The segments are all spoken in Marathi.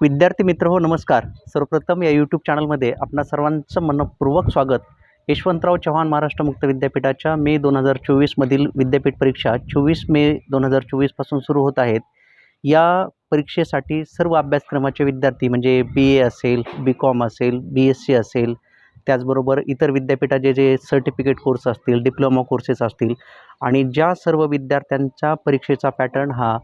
विद्यार्थी मित्र हो नमस्कार. सर्वप्रथम या यूट्यूब चॅनलमध्ये आपणा सर्वांचं मनपूर्वक स्वागत. यशवंतराव चव्हाण महाराष्ट्र मुक्त विद्यापीठाच्या मे दोन हजार चोवीसमधील विद्यापीठ परीक्षा चोवीस मे दोन हजार चोवीसपासून सुरू होत आहेत. या परीक्षेसाठी सर्व अभ्यासक्रमाचे विद्यार्थी म्हणजे बी ए असेल बी कॉम असेल बी एस सी असेल त्याचबरोबर इतर विद्यापीठाचे जे सर्टिफिकेट कोर्स असतील डिप्लोमा कोर्सेस असतील आणि ज्या सर्व विद्यार्थ्यांच्या परीक्षेचा पॅटर्न हा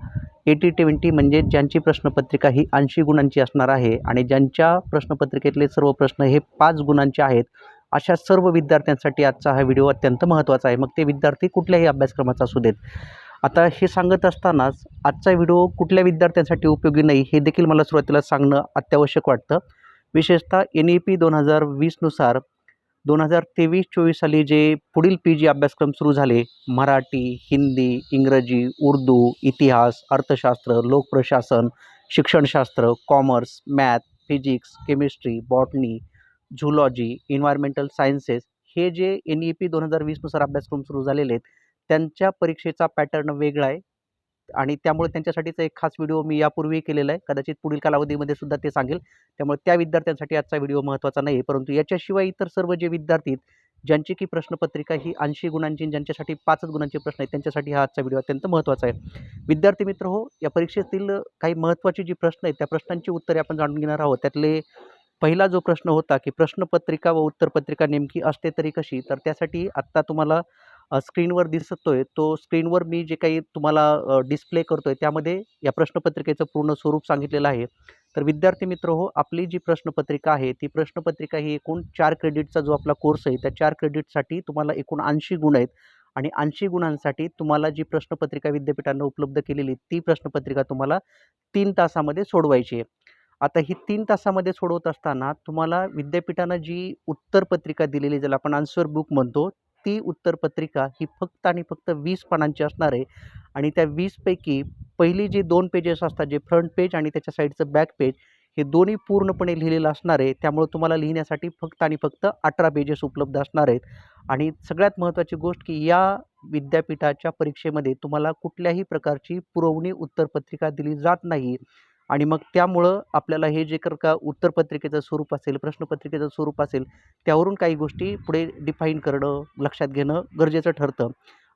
एटी ट्वेंटी म्हणजे ज्यांची प्रश्नपत्रिका ही ऐंशी गुणांची असणार आहे आणि ज्यांच्या प्रश्नपत्रिकेतले सर्व प्रश्न हे पाच गुणांचे आहेत अशा सर्व विद्यार्थ्यांसाठी आजचा हा व्हिडिओ अत्यंत महत्त्वाचा आहे. मग ते विद्यार्थी कुठल्याही अभ्यासक्रमाचा असू देत. आता हे सांगत असतानाच आजचा व्हिडिओ कुठल्या विद्यार्थ्यांसाठी उपयोगी नाही हे देखील मला सुरुवातीला सांगणं अत्यावश्यक वाटतं. विशेषतः एन ई पी दोन हजार वीसनुसार दोन हजार तेवीस चोवीस साली जे पुढील पी जी अभ्यासक्रम सुरू झाले मराठी हिंदी इंग्रजी उर्दू इतिहास अर्थशास्त्र लोकप्रशासन शिक्षणशास्त्र commerce math physics chemistry botany zoology environmental sciences हे जे एन ई पी दोन हजार वीसनुसार अभ्यासक्रम सुरू झालेले आहेत त्यांच्या परीक्षेचा पॅटर्न वेगळा आहे. आणि त्यामुळे त्यांच्यासाठीचा एक खास व्हिडिओ मी यापूर्वी केलेला आहे. कदाचित पुढील कालावधीमध्ये सुद्धा ते सांगेल. त्यामुळे त्या विद्यार्थ्यांसाठी आजचा व्हिडिओ महत्त्वाचा नाही परंतु याच्याशिवाय इतर सर्व जे विद्यार्थी आहेत, ज्यांची की प्रश्नपत्रिका ही ऐंशी गुणांची ज्यांच्यासाठी पाचच गुणांचे प्रश्न आहेत त्यांच्यासाठी हा आजचा व्हिडिओ अत्यंत महत्त्वाचा आहे. विद्यार्थी मित्र हो या परीक्षेतील काही महत्त्वाचे जी प्रश्न आहेत त्या प्रश्नांची उत्तरे आपण जाणून घेणार आहोत. त्यातले पहिला जो प्रश्न होता की प्रश्नपत्रिका व उत्तरपत्रिका नेमकी असते तरी कशी? तर त्यासाठी आत्ता तुम्हाला स्क्रीनवर दिसतोय तो स्क्रीनवर मी जे काही तुम्हाला डिस्प्ले करतो आहे त्यामध्ये या प्रश्नपत्रिकेचं पूर्ण स्वरूप सांगितलेलं आहे. तर विद्यार्थी मित्र हो आपली जी प्रश्नपत्रिका आहे ती प्रश्नपत्रिका ही एकूण चार क्रेडिटचा जो आपला कोर्स आहे त्या चार क्रेडिटसाठी तुम्हाला एकूण ऐंशी गुण आहेत. आणि ऐंशी गुणांसाठी तुम्हाला जी प्रश्नपत्रिका विद्यापीठानं उपलब्ध केलेली ती प्रश्नपत्रिका तुम्हाला तीन तासामध्ये सोडवायची आहे. आता ही तीन तासामध्ये सोडवत असताना तुम्हाला विद्यापीठानं जी उत्तरपत्रिका दिलेली ज्याला आपण आन्सर बुक म्हणतो ती उत्तरपत्रिका ही फक्त आणि फक्त वीस पानांची असणार आहे. आणि त्या वीसपैकी पहिली जी दोन पेजेस असतात जे फ्रंट पेज आणि त्याच्या साईडचं बॅक पेज हे दोन्ही पूर्णपणे लिहिलेलं असणार आहे. त्यामुळे तुम्हाला लिहिण्यासाठी फक्त आणि फक्त अठरा पेजेस उपलब्ध असणार आहेत. आणि सगळ्यात महत्त्वाची गोष्ट की या विद्यापीठाच्या परीक्षेमध्ये तुम्हाला कुठल्याही प्रकारची पुरवणी उत्तरपत्रिका दिली जात नाही. आणि मग त्यामुळं आपल्याला हे जे कर का उत्तरपत्रिकेचं स्वरूप असेल प्रश्नपत्रिकेचं स्वरूप असेल त्यावरून काही गोष्टी पुढे डिफाईन करणं लक्षात घेणं गरजेचं ठरतं.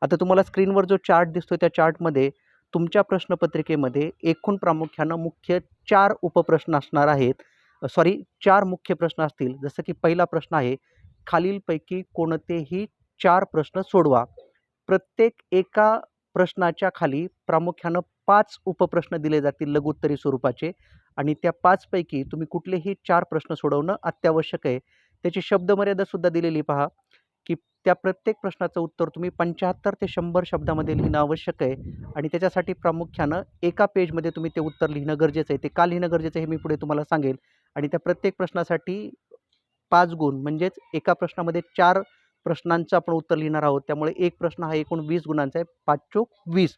आता तुम्हाला स्क्रीनवर जो चार्ट दिसतो त्या चार्टमध्ये तुमच्या प्रश्नपत्रिकेमध्ये एकूण प्रामुख्यानं मुख्य चार उपप्रश्न असणार आहेत. सॉरी चार मुख्य प्रश्न असतील. जसं की पहिला प्रश्न आहे खालीलपैकी कोणतेही चार प्रश्न सोडवा. प्रत्येक एका प्रश्नाच्या खाली प्रामुख्यानं पाच उपप्रश्न दिले जातील लघुत्तरी स्वरूपाचे आणि त्या पाचपैकी तुम्ही कुठलेही चार प्रश्न सोडवणं अत्यावश्यक आहे. त्याची शब्दमर्यादासुद्धा दिलेली पहा की त्या प्रत्येक प्रश्नाचं उत्तर तुम्ही पंच्याहत्तर ते शंभर शब्दामध्ये लिहिणं आवश्यक आहे आणि त्याच्यासाठी प्रामुख्यानं एका पेजमध्ये तुम्ही ते उत्तर लिहिणं गरजेचं आहे. ते का लिहिणं गरजेचं आहे हे मी पुढे तुम्हाला सांगेल. आणि त्या प्रत्येक प्रश्नासाठी पाच गुण म्हणजेच एका प्रश्नामध्ये चार प्रश्नांचं आपण उत्तर लिहिणार आहोत. त्यामुळे एक प्रश्न हा एकूण वीस गुणांचा आहे. पाच चोक वीस.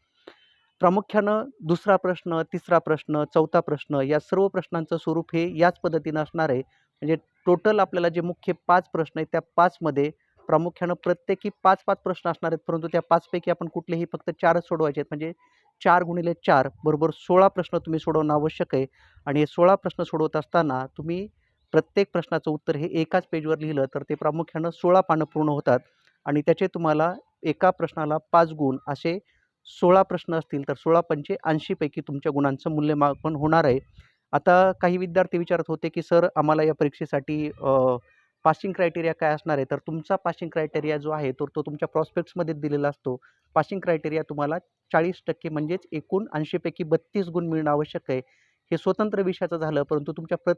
प्रामुख्यानं दुसरा प्रश्न तिसरा प्रश्न चौथा प्रश्न या सर्व प्रश्नांचं स्वरूप हे याच पद्धतीनं असणार आहे. म्हणजे टोटल आपल्याला जे मुख्य पाच प्रश्न आहेत त्या पाचमध्ये प्रामुख्यानं प्रत्येकी पाच पाच प्रश्न असणार आहेत. परंतु त्या पाचपैकी आपण कुठलेही फक्त चारच सोडवायचे आहेत. म्हणजे चार गुणिले चार बरोबर सोळा प्रश्न तुम्ही सोडवणं आवश्यक आहे. आणि हे सोळा प्रश्न सोडवत असताना तुम्ही प्रत्येक प्रश्नाचं उत्तर हे एकाच पेजवर लिहिलं तर ते प्रामुख्यानं सोळा पानं पूर्ण होतात. आणि त्याचे तुम्हाला एका प्रश्नाला पाच गुण असे सोळा प्रश्न असतील तर सोळा पंचे ऐंशीपैकी तुमच्या गुणांचं मूल्यमापन होणार आहे. आता काही विद्यार्थी विचारत होते की सर आम्हाला या परीक्षेसाठी पासिंग क्रायटेरिया काय असणार आहे? तर तुमचा पासिंग क्रायटेरिया जो आहे तर तो तुमच्या प्रॉस्पेक्ट्समध्ये दिलेला असतो. पासिंग क्रायटेरिया तुम्हाला चाळीस टक्के म्हणजेच एकूण ऐंशीपैकी बत्तीस गुण मिळणं आवश्यक आहे. हे स्वतंत्र विषयाचं झालं परंतु तुमच्या प्र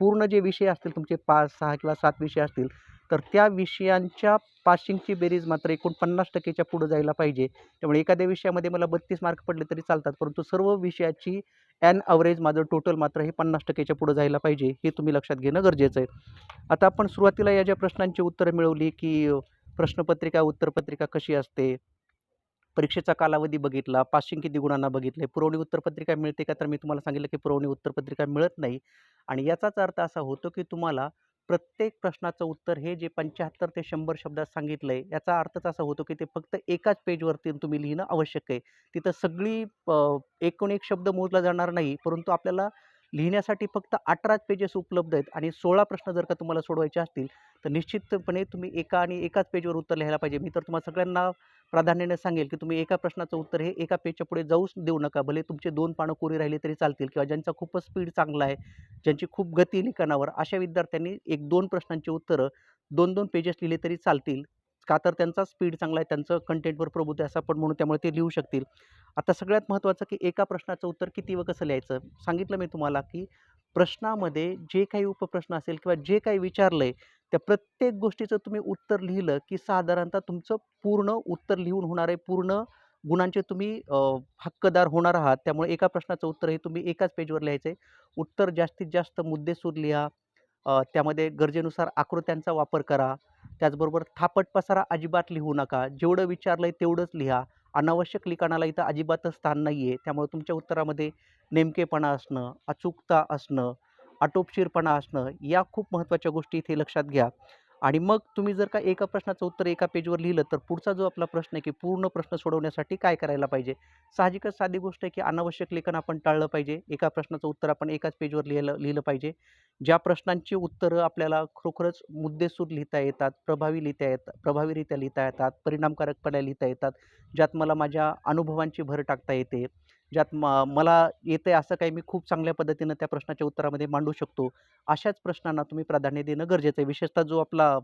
पूर्ण जे विषय असतील तुमचे पाच सहा किंवा सात विषय असतील तर त्या विषयांच्या पासिंगची बेरीज मात्र एकूण पन्नास टक्केच्या पुढं जायला पाहिजे. त्यामुळे एखाद्या विषयामध्ये मला बत्तीस मार्क पडले तरी चालतात परंतु सर्व विषयाची ॲन अवरेज माझं टोटल मात्र हे पन्नास टक्केच्या पुढं जायला पाहिजे हे तुम्ही लक्षात घेणं गरजेचं आहे. आता आपण सुरुवातीला या ज्या प्रश्नांची उत्तरं मिळवली की प्रश्नपत्रिका उत्तरपत्रिका कशी असते? परीक्षेचा कालावधी बघितला पासिंग किती गुणांना बघितले पुरवणी उत्तरपत्रिका मिळते का? तर मी तुम्हाला सांगितलं की पुरवणी उत्तरपत्रिका मिळत नाही. आणि याचाच अर्थ असा होतो की तुम्हाला प्रत्येक प्रश्नाचं उत्तर हे जे पंच्याहत्तर ते शंभर शब्दात सांगितलं आहे याचा अर्थच असा होतो की ते फक्त एकाच पेजवरती तुम्ही लिहिणं आवश्यक आहे. तिथं सगळी एकूण एक शब्द मोजला जाणार नाही परंतु आपल्याला लिहिण्यासाठी फक्त अठराच पेजेस उपलब्ध आहेत आणि सोळा प्रश्न जर का तुम्हाला सोडवायचे असतील तर निश्चितपणे तुम्ही एका आणि एकाच पेजवर उत्तर लिहायला पाहिजे. मी तर तुम्हाला सगळ्यांना प्राधान्याने सांगेल की तुम्ही एका प्रश्नाचं उत्तर हे एका पेजच्या पुढे जाऊच देऊ नका. भले तुमचे दोन पानं कोरी राहिले तरी चालतील किंवा ज्यांचा खूपच स्पीड चांगला आहे ज्यांची खूप गती लिखाणावर अशा विद्यार्थ्यांनी एक दोन प्रश्नांची उत्तरं दोन दोन पेजेस लिहिले तरी चालतील. का तर त्यांचा स्पीड चांगला आहे त्यांचं कंटेंटवर प्रभुत्व असं आपण म्हणून त्यामुळे ते लिहू शकतील. आता सगळ्यात महत्त्वाचं की एका प्रश्नाचं उत्तर किती व कसं लिहायचं? सांगितलं मी तुम्हाला की प्रश्नामध्ये जे काही उपप्रश्न असेल किंवा जे काही विचारलं आहे त्या प्रत्येक गोष्टीचं तुम्ही उत्तर लिहिलं की साधारणतः तुमचं पूर्ण उत्तर लिहून होणार आहे पूर्ण गुणांचे तुम्ही हक्कदार होणार आहात. त्यामुळे एका प्रश्नाचं उत्तर हे तुम्ही एकाच पेजवर लिहायचं आहे उत्तर जास्तीत जास्त मुद्देसूर लिहा. त्यामध्ये गरजेनुसार आकृत्यांचा वापर करा. त्याचबरोबर थापट पसारा अजिबात लिहू नका. जेवढं विचारलं आहे तेवढंच लिहा. अनावश्यक लिखाणाला इथं अजिबातच स्थान नाही आहे त्यामुळे तुमच्या उत्तरामध्ये नेमकेपणा असणं अचूकता असणं आटोपशीरपणा असणं या खूप महत्त्वाच्या गोष्टी इथे लक्षात घ्या. आणि मग तुम्ही जर का एका प्रश्नाचं उत्तर एका पेजवर लिहिलं तर पुढचा जो आपला प्रश्न आहे की पूर्ण प्रश्न सोडवण्यासाठी काय करायला पाहिजे? साहजिकच साधी गोष्ट आहे की अनावश्यक लेखन आपण टाळलं पाहिजे. एका प्रश्नाचं उत्तर आपण एकाच पेजवर लिहिलं लिहिलं पाहिजे. ज्या प्रश्नांची उत्तरं आपल्याला खरोखरच मुद्देसूर लिहिता येतात प्रभावी लिहिता येतात प्रभावीरित्या लिहिता येतात परिणामकारकपणे लिहिता येतात ज्यात मला माझ्या अनुभवांची भर टाकता येते. ज्यात म मला येतं आहे असं काही मी खूप चांगल्या पद्धतीनं त्या प्रश्नाच्या उत्तरामध्ये मांडू शकतो. अशाच प्रश्नांना तुम्ही प्राधान्य देणं गरजेचं आहे. विशेषतः जो आपला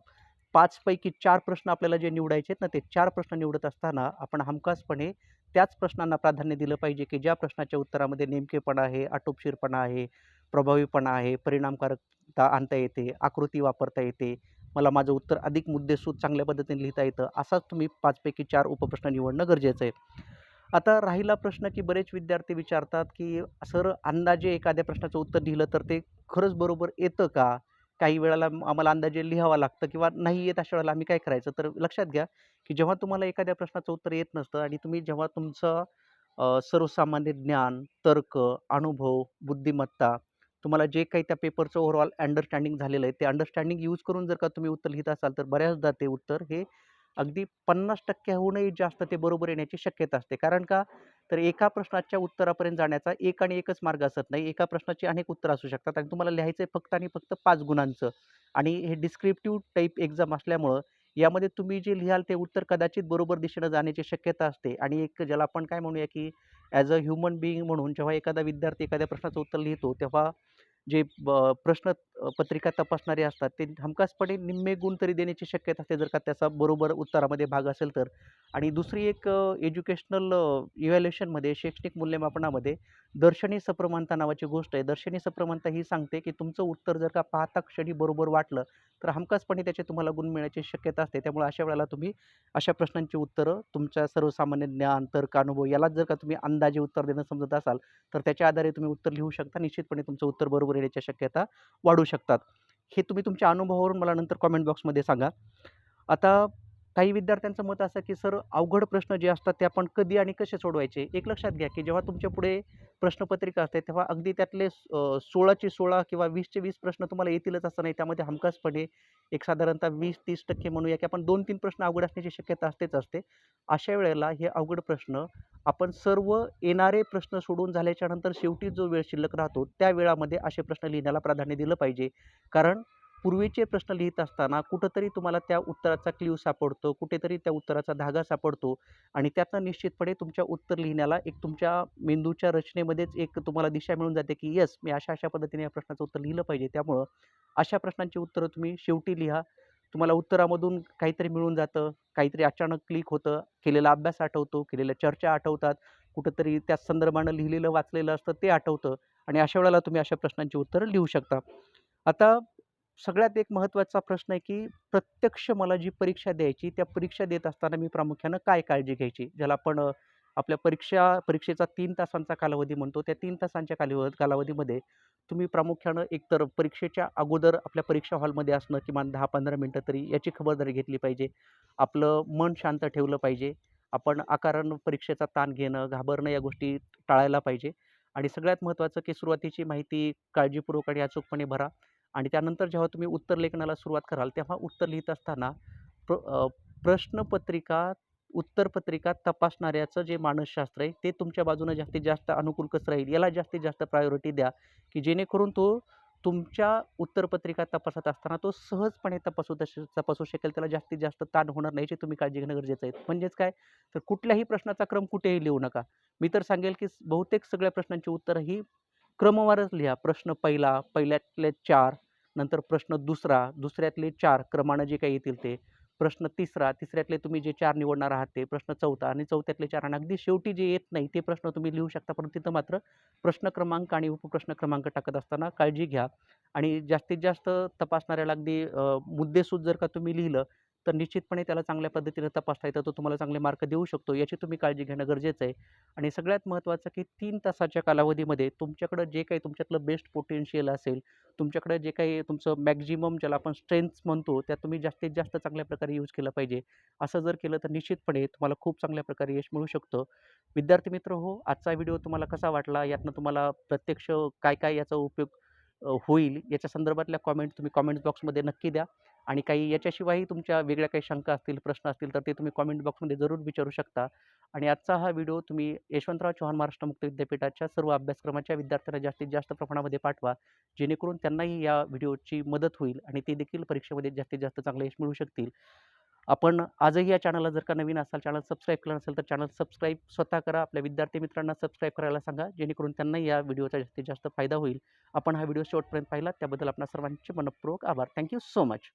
पाचपैकी चार प्रश्न आपल्याला जे निवडायचे आहेत ना ते चार प्रश्न निवडत असताना आपण हमखासपणे त्याच प्रश्नांना प्राधान्य दिलं पाहिजे की ज्या प्रश्नाच्या उत्तरामध्ये नेमकेपणा आहे आटोपशीरपणा आहे प्रभावीपणा आहे परिणामकारकता आणता येते आकृती वापरता येते मला माझं उत्तर अधिक मुद्देसूद चांगल्या पद्धतीने लिहिता येतं असाच तुम्ही पाचपैकी चार उपप्रश्न निवडणं गरजेचं आहे. आता राहिला प्रश्न की बरेच विद्यार्थी विचारतात की सर अंदाजे एखाद्या प्रश्नाचं उत्तर लिहिलं तर ते खरंच बरोबर येतं का? काही वेळेला आम्हाला अंदाजे लिहावं लागतं किंवा नाही येत अशा वेळेला आम्ही काय करायचं? तर लक्षात घ्या की जेव्हा तुम्हाला एखाद्या प्रश्नाचं उत्तर येत नसतं आणि तुम्ही जेव्हा तुमचं सर्वसामान्य ज्ञान तर्क अनुभव बुद्धिमत्ता तुम्हाला जे काही त्या पेपरचं ओव्हरऑल अंडरस्टँडिंग झालेलं आहे ते अंडरस्टँडिंग यूज करून जर का तुम्ही उत्तर लिहित असाल तर बऱ्याचदा ते उत्तर हे अगदी पन्नास टक्क्याहूनही जास्त ते बरोबर येण्याची शक्यता असते. कारण का? तर एका प्रश्नाच्या उत्तरापर्यंत जाण्याचा एक आणि एकच मार्ग असत नाही. एका प्रश्नाची अनेक उत्तरं असू शकतात. आणि तुम्हाला लिहायचं आहे फक्त आणि फक्त पाच गुणांचं. आणि हे डिस्क्रिप्टिव्ह टाईप एक्झाम असल्यामुळं यामध्ये तुम्ही जे लिहाल ते उत्तर कदाचित बरोबर दिशेनं जाण्याची शक्यता असते. आणि एक ज्याला आपण काय म्हणूया की ॲज अ ह्युमन बिईंग म्हणून जेव्हा एखादा विद्यार्थी एखाद्या प्रश्नाचं उत्तर लिहितो तेव्हा जे ब प्रश्न पत्रिका तपासणारे असतात ते हमखासपणे निम्मे गुण तरी देण्याची शक्यता असते. जर का त्याचा बरोबर उत्तरामध्ये भाग असेल तर. आणि दुसरी एक एज्युकेशनल इव्हॅल्युएशनमध्ये शैक्षणिक मूल्यमापनामध्ये दर्शनी सप्रमाणता नावाची गोष्ट आहे. दर्शनी सप्रमाणता ही सांगते की तुमचं उत्तर जर का पाहता क्षणी बरोबर वाटलं तर हमखासपणे त्याचे तुम्हाला गुण मिळण्याची शक्यता असते. त्यामुळे अशा वेळेला तुम्ही अशा प्रश्नांची उत्तरं तुमच्या सर्वसामान्य ज्ञान तर्क अनुभव यालाच जर का तुम्ही अंदाजे उत्तर देणं समजत असाल तर त्याच्या आधारे तुम्ही उत्तर लिहू शकता. निश्चितपणे तुमचं उत्तर बरोबर येण्याच्या शक्यता वाढू शकतात. हे तुम्ही तुमच्या अनुभवावरून मला नंतर कॉमेंट बॉक्समध्ये सांगा. आता काही विद्यार्थ्यांचं मत असं की सर अवघड प्रश्न जे असतात ते आपण कधी आणि कसे सोडवायचे? एक लक्षात घ्या की जेव्हा तुमच्यापुढे प्रश्नपत्रिका असते तेव्हा अगदी त्यातले सोळाचे सोळा किंवा वीसचे वीस प्रश्न तुम्हाला येतीलच असं नाही. त्यामध्ये हमखासपणे एक साधारणतः वीस तीस टक्के म्हणूया की आपण दोन तीन प्रश्न अवघड असण्याची शक्यता असतेच असते. अशा वेळेला हे अवघड प्रश्न आपण सर्व येणारे प्रश्न सोडून झाल्याच्यानंतर शेवटी जो वेळ शिल्लक राहतो त्या वेळामध्ये असे प्रश्न लिहिण्याला प्राधान्य दिलं पाहिजे. कारण पूर्वीचे प्रश्न लिहित असताना कुठंतरी तुम्हाला त्या उत्तराचा क्ल्यू सापडतो कुठेतरी त्या उत्तराचा धागा सापडतो आणि त्यातनं निश्चितपणे तुमच्या उत्तर लिहिण्याला एक तुमच्या मेंदूच्या रचनेमध्येच एक तुम्हाला दिशा मिळून जाते की येस मी अशा अशा पद्धतीने या प्रश्नाचं उत्तर लिहिलं पाहिजे. त्यामुळं अशा प्रश्नांची उत्तरं तुम्ही शेवटी लिहा. तुम्हाला उत्तरामधून काहीतरी मिळून जातं काहीतरी अचानक क्लिक होतं केलेला अभ्यास आठवतो केलेल्या चर्चा आठवतात कुठंतरी त्या संदर्भानं लिहिलेलं वाचलेलं असतं ते आठवतं आणि अशा वेळेला तुम्ही अशा प्रश्नांची उत्तरं लिहू शकता. आता सगळ्यात एक महत्त्वाचा प्रश्न आहे की प्रत्यक्ष मला जी परीक्षा द्यायची त्या परीक्षा देत असताना मी प्रामुख्यानं काय काळजी घ्यायची? ज्याला आपण आपल्या परीक्षा परीक्षेचा तीन तासांचा कालावधी म्हणतो त्या तीन तासांच्या कालाव कालावधीमध्ये तुम्ही प्रामुख्यानं एकतर परीक्षेच्या अगोदर आपल्या परीक्षा हॉलमध्ये असणं किमान दहा पंधरा मिनटं तरी याची खबरदारी घेतली पाहिजे. आपलं मन शांत ठेवलं पाहिजे. आपण आकारण परीक्षेचा ताण घेणं घाबरणं या गोष्टी टाळायला पाहिजे. आणि सगळ्यात महत्त्वाचं की सुरुवातीची माहिती काळजीपूर्वक आणि अचूकपणे भरा. आणि त्यानंतर जेव्हा तुम्ही उत्तर लेखनाला सुरुवात कराल तेव्हा उत्तर लिहित असताना प्र प्रश्नपत्रिका उत्तरपत्रिका तपासणाऱ्याचं जे मानसशास्त्र आहे ते तुमच्या बाजूनं जास्तीत जास्त अनुकूल कसं राहील. याला जास्तीत जास्त प्रायोरिटी द्या की जेणेकरून तो तुमच्या उत्तरपत्रिका तपासत असताना तो सहजपणे तपासू तश तपासू शकेल. त्याला जास्तीत जास्त ताण होणार नाही याची तुम्ही काळजी घेणं गरजेचं आहे. म्हणजेच काय? तर कुठल्याही प्रश्नाचा क्रम कुठेही लिहू नका. मी तर सांगेल की बहुतेक सगळ्या प्रश्नांची उत्तरं ही क्रमवारच लिहा. प्रश्न पहिला पहिल्यातले चार नंतर प्रश्न दुसरा दुसऱ्यातले चार क्रमानं जे काही येतील ते. प्रश्न तिसरा तिसऱ्यातले तुम्ही जे चार निवडणार आहात ते प्रश्न चौथा आणि चौथ्यातले चार. आणि अगदी शेवटी जे येत नाही ते प्रश्न तुम्ही लिहू शकता परंतु तिथं मात्र प्रश्न क्रमांक आणि उपप्रश्न क्रमांक टाकत असताना काळजी घ्या. आणि जास्तीत जास्त तपासणाऱ्याला अगदी मुद्देसूद जर का तुम्ही लिहिलं तर निश्चितपणे त्याला चांगल्या पद्धतीनं तपासता येतं तो तुम्हाला चांगले मार्क देऊ शकतो. याची तुम्ही काळजी घेणं गरजेचं आहे. आणि सगळ्यात महत्त्वाचं की तीन तासाच्या कालावधीमध्ये तुमच्याकडं जे काही तुमच्यातलं बेस्ट पोटेन्शियल असेल तुमच्याकडे जे काही तुमचं मॅक्झिमम ज्याला आपण स्ट्रेंथ्स म्हणतो त्या तुम्ही जास्तीत जास्त चांगल्या प्रकारे यूज केलं पाहिजे. असं जर केलं तर निश्चितपणे तुम्हाला खूप चांगल्या प्रकारे यश मिळू शकतं. विद्यार्थी मित्र हो आजचा व्हिडिओ तुम्हाला कसा वाटला? यातनं तुम्हाला प्रत्यक्ष काय काय याचा उपयोग होईल. याच्या संदर्भातल्या कॉमेंट तुम्ही कॉमेंट बॉक्समध्ये नक्की द्या. आणि काही याच्याशिवायही तुमच्या वेगळ्या काही शंका असतील प्रश्न असतील तर ते तुम्ही कॉमेंट बॉक्समध्ये जरूर विचारू शकता. आणि आजचा हा व्हिडिओ तुम्ही यशवंतराव चव्हाण महाराष्ट्र मुक्त विद्यापीठाच्या सर्व अभ्यासक्रमाच्या विद्यार्थ्यांना जास्तीत जास्त प्रमाणामध्ये पाठवा. जेणेकरून त्यांनाही या व्हिडिओची मदत होईल आणि ते देखील परीक्षेमध्ये जास्तीत जास्त चांगले यश मिळू शकतील. आपण आजही या चॅनलला जर का नवीन असाल चॅनल सबस्क्राईब केलं नसेल तर चॅनल सबस्क्राईब स्वतः करा. आपल्या विद्यार्थी मित्रांना सबस्क्राईब करायला सांगा जेणेकरून त्यांना या व्हिडिओचा जास्तीत जास्त फायदा होईल. आपण हा व्हिडिओ शेवटपर्यंत पाहिला त्याबद्दल आपल्या सर्वांचे मनपूर्वक आभार. Thank you so much